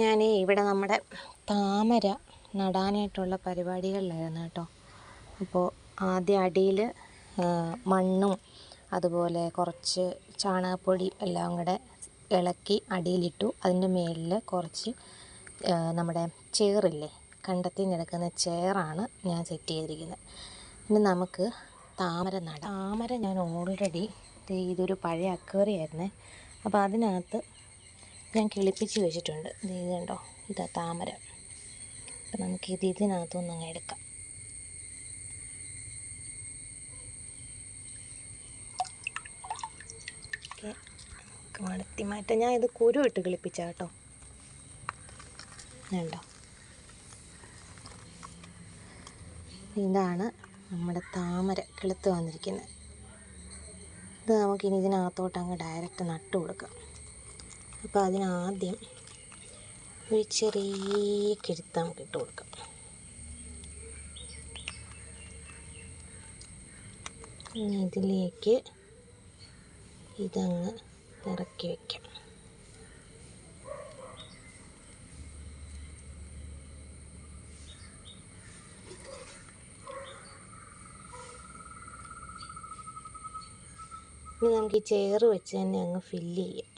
ഞാൻ ഇവിടെ നമ്മുടെ താമര നടാനായിട്ടുള്ള പരിപാടികളിലായിരുന്നു കേട്ടോ. അപ്പോൾ ആദ്യ അടിയിൽ മണ്ണും അതുപോലെ കുറച്ച് ചാണകപ്പൊടി എല്ലാം കൂടെ ഇളക്കി അടിയിലിട്ടു. അതിന്റെ മേളിൽ കുറച്ച് നമ്മുടെ ചേറില്ലേ കണ്ടത്തിൽ നിൽക്കുന്ന ചേറാണ് ഞാൻ സെറ്റ് ചെയ്തിരിക്കുന്നത്. ഇനി നമുക്ക് താമര നട. താമര ഞാൻ ഓൾറെഡി ഇതൊരു പഴയ അക്വേറിയായിരുന്നേ. അപ്പോൾ അതിനകത്ത് ഞാൻ കിളിപ്പിച്ച് വെച്ചിട്ടുണ്ട്. ഇത് കണ്ടോ? ഇതാ താമര. അപ്പം നമുക്ക് ഇത് ഇതിനകത്തുനിന്ന് എടുക്കാം. നമുക്ക് മടത്തി മാറ്റാം. ഞാൻ ഇത് കുരു ഇട്ട് കിളിപ്പിച്ച കേട്ടോ. കണ്ടോ? ഇതാണ് നമ്മുടെ താമര കിളുത്ത് വന്നിരിക്കുന്നത്. ഇത് നമുക്കിനി ഇതിനകത്തോട്ട് അങ്ങ് ഡയറക്റ്റ് നട്ട് കൊടുക്കാം. അപ്പോൾ അതിനാദ്യം ഒരു ചെറിയ കിഴുത്ത് നമുക്ക് ഇട്ട് കൊടുക്കാം. ഇനി ഇതിലേക്ക് ഇതങ്ങ് ഇറക്കി വയ്ക്കാം ഇനി നമുക്ക് ഈ ചെയർ വെച്ച് തന്നെ അങ്ങ് ഫില്ല് ചെയ്യാം.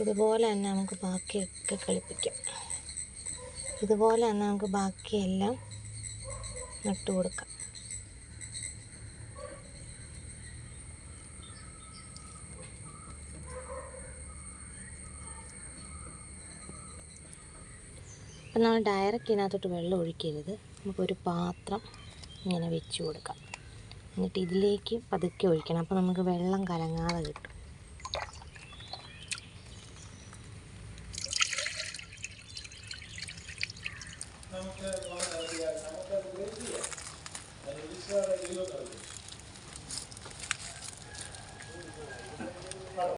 ഇതുപോലെ തന്നെ നമുക്ക് ബാക്കിയൊക്കെ കളിപ്പിക്കാം. ഇതുപോലെ തന്നെ നമുക്ക് ബാക്കിയെല്ലാം നട്ടു കൊടുക്കാം. അപ്പം നമ്മൾ ഡയറക്റ്റ് ഇതിനകത്തോട്ട് വെള്ളം ഒഴിക്കരുത്. നമുക്കൊരു പാത്രം ഇങ്ങനെ വെച്ച് കൊടുക്കാം. എന്നിട്ട് ഇതിലേക്ക് പതുക്കെ ഒഴിക്കണം. അപ്പോൾ നമുക്ക് വെള്ളം കലങ്ങാതെ കിട്ടും. సముద్ర సముద్రం గురించి విశ్వాల విలువ కలుగుతుంది